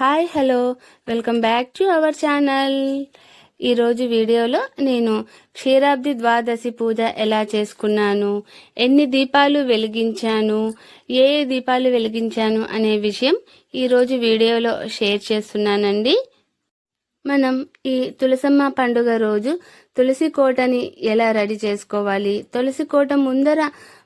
Hi hello. Welcome back to our channel. ఈరోజు వీడియోలో నేను క్షీరాబ్ది ద్వాదశి పూజ ఎలా చేసుకున్నాను ఎన్ని దీపాలు వెలిగించాను ఏ దీపాలు వెలిగించాను అనే విషయం ఈరోజు వీడియోలో షేర్ చేస్తున్నానండి. మనం ఈ తులసమ్మ పండుగ రోజు తులసి కోటని ఎలా రెడీ చేసుకోవాలి తులసి కోట ముందర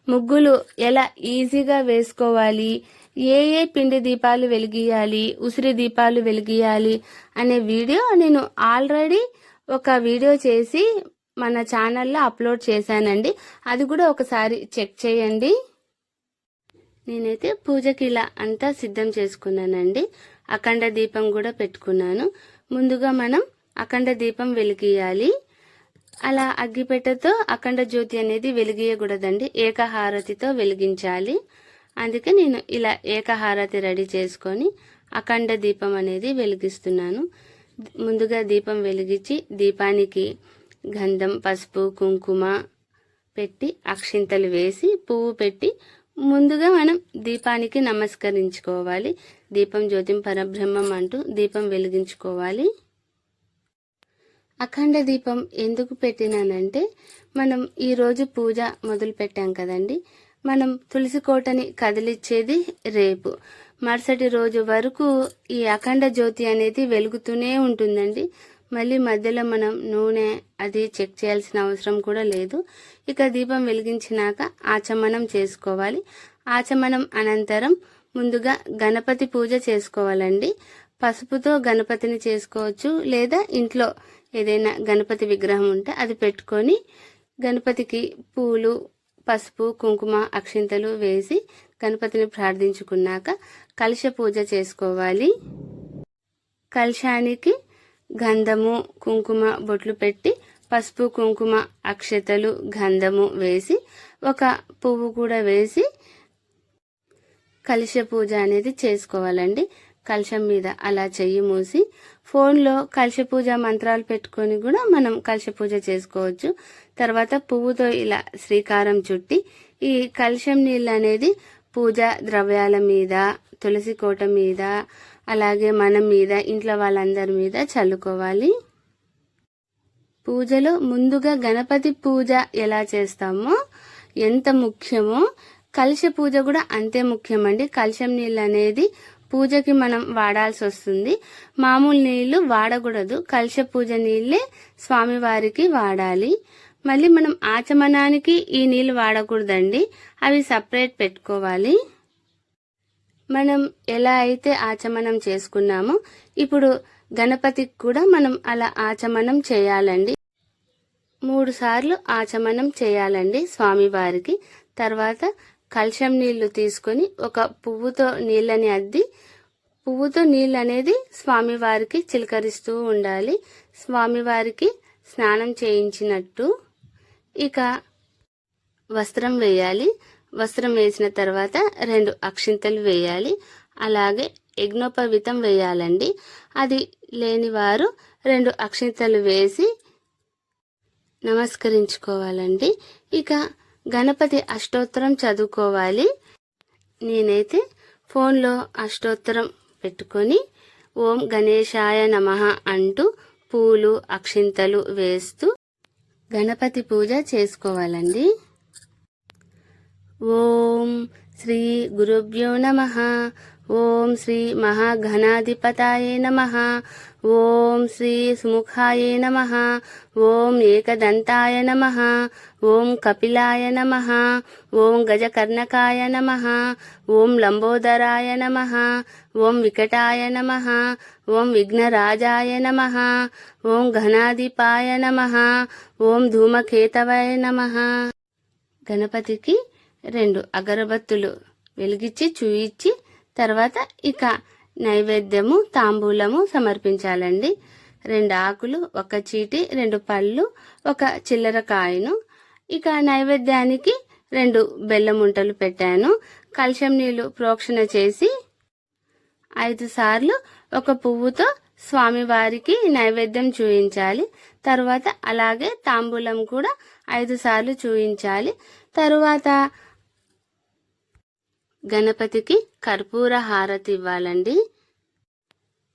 ముగ్గులు ఎలా ఈజీగా వేసుకోవాలి ఏ ఏ పిండి దీపాలు వెలిగియాలి ఉసిరి దీపాలు వెలిగియాలి అనే వీడియో నేను ఆల్రెడీ ఒక వీడియో చేసి మన ఛానల్లో అప్లోడ్ చేశానండి. అది కూడా ఒకసారి చెక్ చేయండి. నేనైతే పూజకి ఇలా అంతా సిద్ధం చేసుకున్నానండి. అఖండ దీపం కూడా పెట్టుకున్నాను. ముందుగా మనం అఖండ దీపం వెలిగియాలి. అలా అగ్గిపెట్టెతో అఖండ జ్యోతి అనేది వెలిగియకూడదండి. ఏకహారతితో వెలిగించాలి. అందుకే నేను ఇలా ఏకహారతి రెడీ చేసుకొని అఖండ దీపం అనేది వెలిగిస్తున్నాను. ముందుగా దీపం వెలిగించి దీపానికి గంధం పసుపు కుంకుమ పెట్టి అక్షింతలు వేసి పువ్వు పెట్టి ముందుగా మనం దీపానికి నమస్కరించుకోవాలి. దీపం జ్యోతిం పరబ్రహ్మం అంటూ దీపం వెలిగించుకోవాలి. అఖండ దీపం ఎందుకు పెట్టినానంటే మనం ఈరోజు పూజ మొదలు పెట్టాం కదండి. మనం తులసి కోటని కదిలిచ్చేది రేపు. మరుసటి రోజు వరకు ఈ అఖండ జ్యోతి అనేది వెలుగుతూనే ఉంటుందండి. మళ్ళీ మధ్యలో మనం నూనె అది చెక్ చేయాల్సిన అవసరం కూడా లేదు. ఇక దీపం వెలిగించినాక ఆచమనం చేసుకోవాలి. ఆచమనం అనంతరం ముందుగా గణపతి పూజ చేసుకోవాలండి. పసుపుతో గణపతిని చేసుకోవచ్చు లేదా ఇంట్లో ఏదైనా గణపతి విగ్రహం ఉంటే అది పెట్టుకొని గణపతికి పూలు పసుపు కుంకుమ అక్షింతలు వేసి గణపతిని ప్రార్థించుకున్నాక కలుష పూజ చేసుకోవాలి. కలశానికి గంధము కుంకుమ బొట్లు పెట్టి పసుపు కుంకుమ అక్షతలు గంధము వేసి ఒక పువ్వు కూడా వేసి కలుష పూజ అనేది చేసుకోవాలండి. కలశం మీద అలా చెయ్యి మూసి ఫోన్లో కలశ పూజ మంత్రాలు పెట్టుకొని కూడా మనం కలశ పూజ చేసుకోవచ్చు. తర్వాత పువ్వుతో ఇలా శ్రీకారం చుట్టి ఈ కలశం నీళ్ళు అనేది పూజ ద్రవ్యాల మీద తులసి కోట మీద అలాగే మన మీద ఇంట్లో వాళ్ళందరి మీద చల్లుకోవాలి. పూజలో ముందుగా గణపతి పూజ ఎలా చేస్తామో ఎంత ముఖ్యమో కలశ పూజ కూడా అంతే ముఖ్యమండి. కలశం నీళ్ళు అనేది పూజకి మనం వాడాల్సి వస్తుంది. మామూలు నీళ్ళు వాడకూడదు. కలశ పూజ నీళ్ళే స్వామివారికి వాడాలి. మళ్ళీ మనం ఆచమనానికి ఈ నీళ్ళు వాడకూడదండి. అవి సపరేట్ పెట్టుకోవాలి. మనం ఎలా అయితే ఆచమనం చేసుకున్నామో ఇప్పుడు గణపతికి కూడా మనం అలా ఆచమనం చేయాలండి. మూడు సార్లు ఆచమనం చేయాలండి స్వామివారికి. తర్వాత కలశం నీళ్ళు తీసుకొని ఒక పువ్వుతో నీళ్ళని అద్ది. పువ్వుతో నీళ్ళు అనేది స్వామివారికి చిలకరిస్తూ ఉండాలి. స్వామివారికి స్నానం చేయించినట్టు ఇక వస్త్రం వేయాలి. వస్త్రం వేసిన తర్వాత రెండు అక్షింతలు వేయాలి. అలాగే యజ్ఞోపవితం వేయాలండి. అది లేని వారు రెండు అక్షింతలు వేసి నమస్కరించుకోవాలండి. ఇక గణపతి అష్టోత్తరం చదువుకోవాలి. నేనైతే ఫోన్లో అష్టోత్తరం పెట్టుకొని ఓం గణేశాయ నమ అంటూ పూలు అక్షింతలు వేస్తూ గణపతి పూజ చేసుకోవాలండి. ఓం శ్రీ గురుభ్యో నమ. ఓం శ్రీ మహాఘనాధిపతాయ నమ. ఓం శ్రీ సుముఖాయ నమ. ఓం ఏకదంతాయ నమ. ఓం కపిలాయ నమ. ఓం గజకర్ణకాయ నమ. ఓం లంబోదరాయ నమ. ఓం వికటాయ నమ. ఓం విఘ్నరాజాయ నమ. ఓం ఘనాధిపాయ నమ. ఓం ధూమకేతవాయ నమ. గణపతికి రెండు అగరబత్తులు వెలిగించి చూయించి తర్వాత ఇక నైవేద్యము తాంబూలము సమర్పించాలండి. రెండు ఆకులు ఒక చీటి రెండు పళ్ళు ఒక చిల్లర కాయను. ఇక నైవేద్యానికి రెండు బెల్లం ఉంటలు పెట్టాను. కలశం నీళ్ళు ప్రోక్షణ చేసి ఐదు సార్లు ఒక పువ్వుతో స్వామివారికి నైవేద్యం చూయించాలి. తరువాత అలాగే తాంబూలం కూడా ఐదు సార్లు చూయించాలి. తరువాత గణపతికి కర్పూర హారతి ఇవ్వాలండి.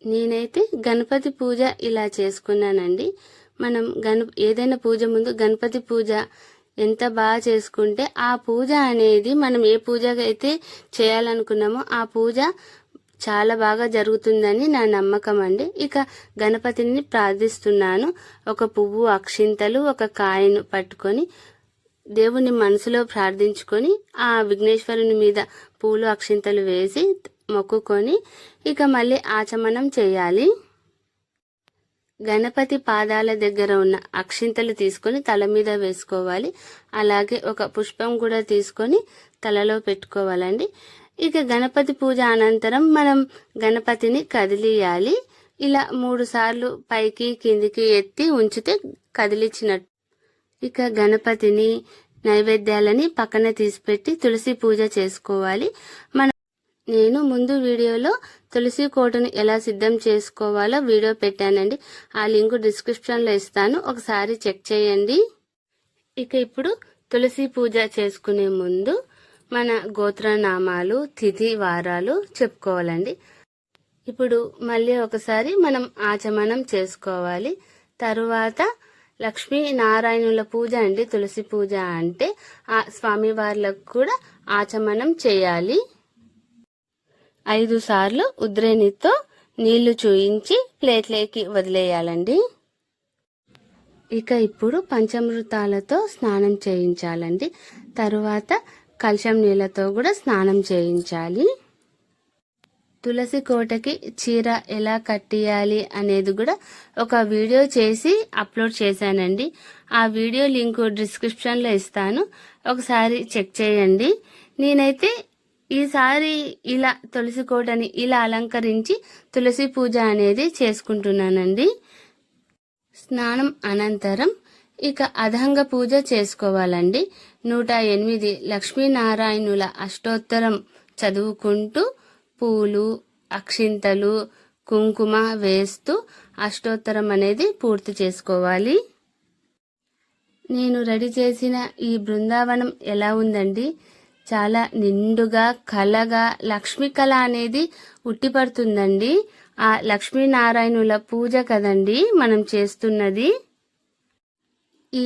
నేనైతే గణపతి పూజ ఇలా చేసుకున్నానండి. మనం గణ ఏదైనా పూజ ముందు గణపతి పూజ ఎంత బాగా చేసుకుంటే ఆ పూజ అనేది మనం ఏ పూజగా అయితే చేయాలనుకున్నామో ఆ పూజ చాలా బాగా జరుగుతుందని నా నమ్మకం అండి. ఇక గణపతిని ప్రార్థిస్తున్నాను. ఒక పువ్వు అక్షింతలు ఒక కాయను పట్టుకొని దేవుని మనసులో ప్రార్థించుకొని ఆ విఘ్నేశ్వరుని మీద పూలు అక్షింతలు వేసి మొక్కుకొని ఇక మళ్ళీ ఆచమనం చేయాలి. గణపతి పాదాల దగ్గర ఉన్న అక్షింతలు తీసుకొని తల మీద వేసుకోవాలి. అలాగే ఒక పుష్పం కూడా తీసుకొని తలలో పెట్టుకోవాలండి. ఇక గణపతి పూజ అనంతరం మనం గణపతిని కదిలియాలి. ఇలా మూడు సార్లు పైకి కిందికి ఎత్తి ఉంచితే కదిలిచ్చినట్టు ఇక గణపతిని నైవేద్యాలని పక్కన తీసిపెట్టి తులసి పూజ చేసుకోవాలి. మన నేను ముందు వీడియోలో తులసి కోటను ఎలా సిద్ధం చేసుకోవాలో వీడియో పెట్టానండి. ఆ లింక్ డిస్క్రిప్షన్లో ఇస్తాను. ఒకసారి చెక్ చేయండి. ఇక ఇప్పుడు తులసి పూజ చేసుకునే ముందు మన గోత్రనామాలు తిథి వారాలు చెప్పుకోవాలండి. ఇప్పుడు మళ్ళీ ఒకసారి మనం ఆచమనం చేసుకోవాలి. తరువాత లక్ష్మీ నారాయణుల పూజ అండి తులసి పూజ అంటే ఆ స్వామివార్లకు కూడా ఆచమనం చేయాలి. ఐదు సార్లు ఉద్రేణితో నీళ్ళు చూయించి ప్లేట్లోకి వదిలేయాలండి. ఇక ఇప్పుడు పంచమృతాలతో స్నానం చేయించాలండి. తరువాత కలశం నీళ్ళతో కూడా స్నానం చేయించాలి. తులసి కోటకి చీర ఎలా కట్టియాలి అనేది కూడా ఒక వీడియో చేసి అప్లోడ్ చేశానండి. ఆ వీడియో లింక్ డిస్క్రిప్షన్లో ఇస్తాను. ఒకసారి చెక్ చేయండి. నేనైతే ఈసారి ఇలా తులసి కోటని ఇలా అలంకరించి తులసి పూజ అనేది చేసుకుంటున్నానండి. స్నానం అనంతరం ఇక అధంగ పూజ చేసుకోవాలండి. నూట ఎనిమిది లక్ష్మీనారాయణుల అష్టోత్తరం చదువుకుంటూ పూలు అక్షింతలు కుంకుమ వేస్తూ అష్టోత్తరం అనేది పూర్తి చేసుకోవాలి. నేను రెడీ చేసిన ఈ బృందావనం ఎలా ఉందండి? చాలా నిండుగా కలగా లక్ష్మీ కళ అనేది ఉట్టిపడుతుందండి. ఆ లక్ష్మీనారాయణుల పూజ కదండి మనం చేస్తున్నది. ఈ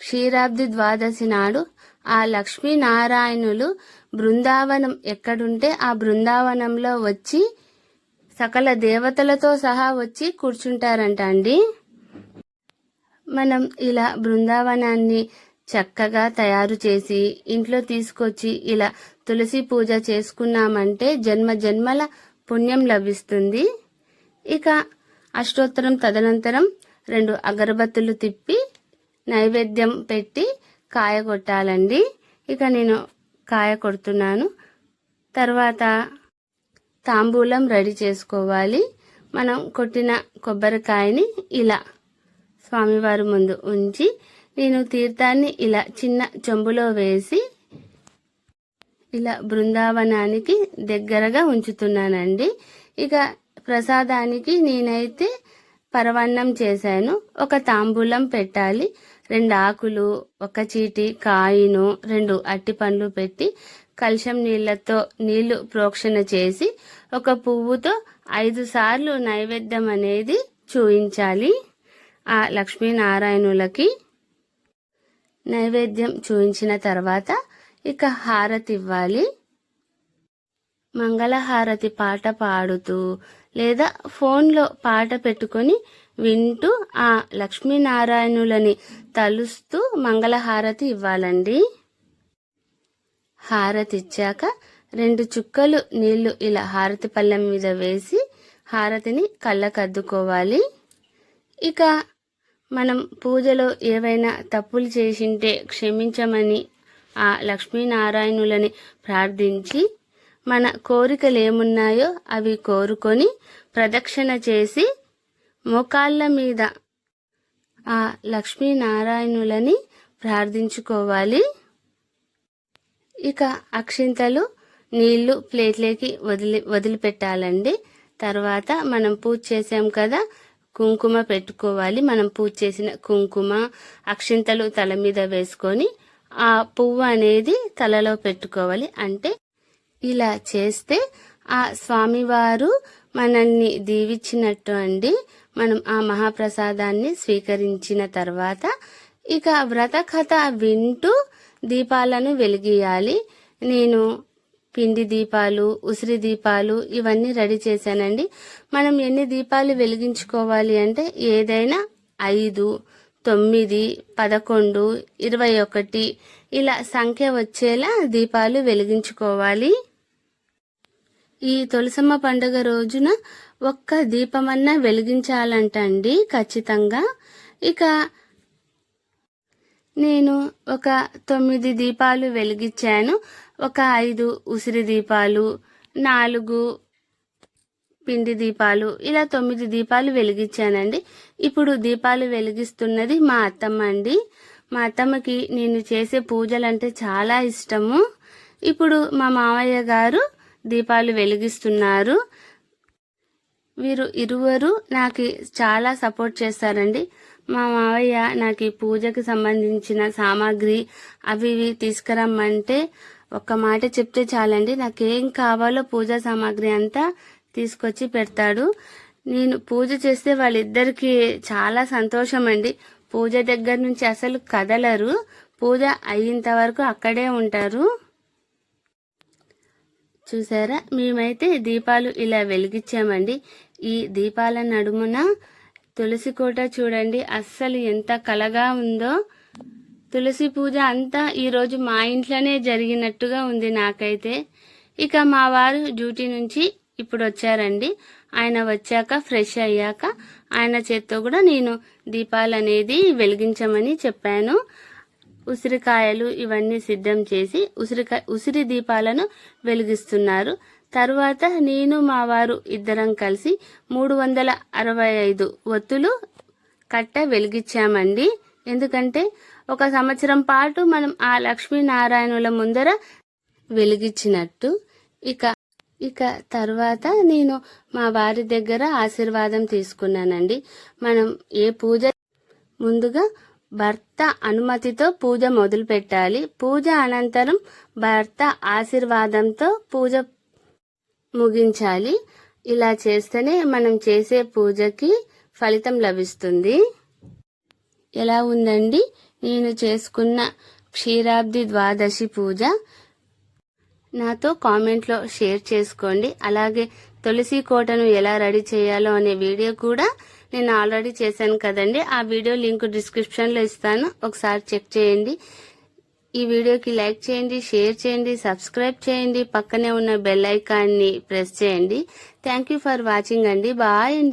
క్షీరాబ్ది ద్వాదశి నాడు ఆ లక్ష్మీనారాయణులు బృందావనం ఎక్కడుంటే ఆ బృందావనంలో వచ్చి సకల దేవతలతో సహా వచ్చి కూర్చుంటారంట అండి. మనం ఇలా బృందావనాన్ని చక్కగా తయారు చేసి ఇంట్లో తీసుకొచ్చి ఇలా తులసి పూజ చేసుకున్నామంటే జన్మ జన్మల పుణ్యం లభిస్తుంది. ఇక అష్టోత్తరం తదనంతరం రెండు అగరబత్తులు తిప్పి నైవేద్యం పెట్టి కాయగొట్టాలండి. ఇక నేను కాయ కొడుతున్నాను. తర్వాత తాంబూలం రెడీ చేసుకోవాలి. మనం కొట్టిన కొబ్బరికాయని ఇలా స్వామివారి ముందు ఉంచి నేను తీర్థాన్ని ఇలా చిన్న చెంబులో వేసి ఇలా బృందావనానికి దగ్గరగా ఉంచుతున్నానండి. ఇక ప్రసాదానికి నేనైతే పరవన్నం చేశాను. ఒక తాంబూలం పెట్టాలి. రెండు ఆకులు ఒక చీటి కాయిను రెండు అట్టి పండ్లు పెట్టి కలుషం నీళ్ళతో నీళ్ళు ప్రోక్షణ చేసి ఒక పువ్వుతో ఐదు సార్లు నైవేద్యం అనేది చూయించాలి. ఆ లక్ష్మీనారాయణులకి నైవేద్యం చూయించిన తర్వాత ఇక హారతి ఇవ్వాలి. మంగళహారతి పాట పాడుతూ లేదా ఫోన్లో పాట పెట్టుకొని వింటూ ఆ లక్ష్మీనారాయణులని తలుస్తూ మంగళహారతి ఇవ్వాలండి. హారతి ఇచ్చాక రెండు చుక్కలు నీళ్ళు ఇలా హారతి పళ్ళెం మీద వేసి హారతిని కళ్ళకద్దుకోవాలి. ఇక మనం పూజలో ఏవైనా తప్పులు చేసింటే క్షమించమని ఆ లక్ష్మీనారాయణులని ప్రార్థించి మన కోరికలు ఏమున్నాయో అవి కోరుకొని ప్రదక్షిణ చేసి మోకాళ్ళ మీద ఆ లక్ష్మీనారాయణులని ప్రార్థించుకోవాలి. ఇక అక్షింతలు నీళ్ళు ప్లేట్లోకి వదిలి వదిలిపెట్టాలండి. తర్వాత మనం పూజ చేసాం కదా కుంకుమ పెట్టుకోవాలి. మనం పూజ చేసిన కుంకుమ అక్షింతలు తల మీద వేసుకొని ఆ పువ్వు అనేది తలలో పెట్టుకోవాలి. అంటే ఇలా చేస్తే ఆ స్వామివారు మనల్ని దీవించినట్టు అండి. మనం ఆ మహాప్రసాదాన్ని స్వీకరించిన తర్వాత ఇక వ్రత కథ వింటూ దీపాలను వెలిగియాలి. నేను పిండి దీపాలు ఉసిరి దీపాలు ఇవన్నీ రెడీ చేశానండి. మనం ఎన్ని దీపాలు వెలిగించుకోవాలి అంటే ఏదైనా ఐదు తొమ్మిది పదకొండు ఇరవై ఒకటి ఇలా సంఖ్య వచ్చేలా దీపాలు వెలిగించుకోవాలి. ఈ తులసమ్మ పండుగ రోజున ఒక్క దీపమన్నా వెలిగించాలంట అండి ఖచ్చితంగా. ఇక నేను ఒక తొమ్మిది దీపాలు వెలిగించాను. ఒక ఐదు ఉసిరి దీపాలు నాలుగు పిండి దీపాలు ఇలా తొమ్మిది దీపాలు వెలిగించానండి. ఇప్పుడు దీపాలు వెలిగిస్తున్నది మా అత్తమ్మ అండి మా అత్తమ్మకి నేను చేసే పూజలు అంటే చాలా ఇష్టము. ఇప్పుడు మా మామయ్య గారు దీపాలు వెలిగిస్తున్నారు. వీరు ఇరువురు నాకు చాలా సపోర్ట్ చేస్తారండి. మా మావయ్య నాకు ఈ పూజకి సంబంధించిన సామాగ్రి అవి ఇవి తీసుకురమ్మంటే ఒక్క మాట చెప్తే చాలండి. నాకేం కావాలో పూజా సామాగ్రి అంతా తీసుకొచ్చి పెడతాడు. నేను పూజ చేస్తే వాళ్ళిద్దరికి చాలా సంతోషం అండి పూజ దగ్గర నుంచి అసలు కదలరు. పూజ అయ్యేంత వరకు అక్కడే ఉంటారు. చూసారా? మేమైతే దీపాలు ఇలా వెలిగించామండి. ఈ దీపాల నడుమున తులసి కోట చూడండి. అస్సలు ఎంత కలగా ఉందో. తులసి పూజ అంతా ఈరోజు మా ఇంట్లోనే జరిగినట్టుగా ఉంది నాకైతే. ఇక మా వారు డ్యూటీ నుంచి ఇప్పుడు వచ్చారండి. ఆయన వచ్చాక ఫ్రెష్ అయ్యాక ఆయన చేత్తో కూడా నేను దీపాలు అనేది వెలిగించమని చెప్పాను. ఉసిరికాయలు ఇవన్నీ సిద్ధం చేసి ఉసిరికాయ ఉసిరి దీపాలను వెలిగిస్తున్నారు. తరువాత నేను మా వారు ఇద్దరం కలిసి మూడు వందల అరవై ఐదు ఒత్తులు కట్ట వెలిగించామండి. ఎందుకంటే ఒక సంవత్సరం పాటు మనం ఆ లక్ష్మీనారాయణుల ముందర వెలిగించినట్టు. ఇక ఇక తర్వాత నేను మా వారి దగ్గర ఆశీర్వాదం తీసుకున్నానండి. మనం ఏ పూజ ముందుగా భర్త అనుమతితో పూజ మొదలు పెట్టాలి పూజ అనంతరం భర్త ఆశీర్వాదంతో పూజ ముగించాలి. ఇలా చేస్తేనే మనం చేసే పూజకి ఫలితం లభిస్తుంది. ఎలా ఉందండి? నేను చేసుకున్న క్షీరాబ్ది ద్వాదశి పూజ. నాతో కామెంట్లో షేర్ చేసుకోండి. అలాగే తులసి కోటను ఎలా రెడీ చేయాలో అనే వీడియో కూడా నేను ఆల్రెడీ చేశాను కదండి. ఆ వీడియో లింక్ డిస్క్రిప్షన్లో ఇస్తాను. ఒకసారి చెక్ చేయండి. ఈ వీడియోకి లైక్ చేయండి షేర్ చేయండి సబ్స్క్రైబ్ చేయండి. పక్కనే ఉన్న బెల్ ఐకాన్ని ప్రెస్ చేయండి. థ్యాంక్ యూ ఫర్ వాచింగ్ అండి. బాయ్ అండి.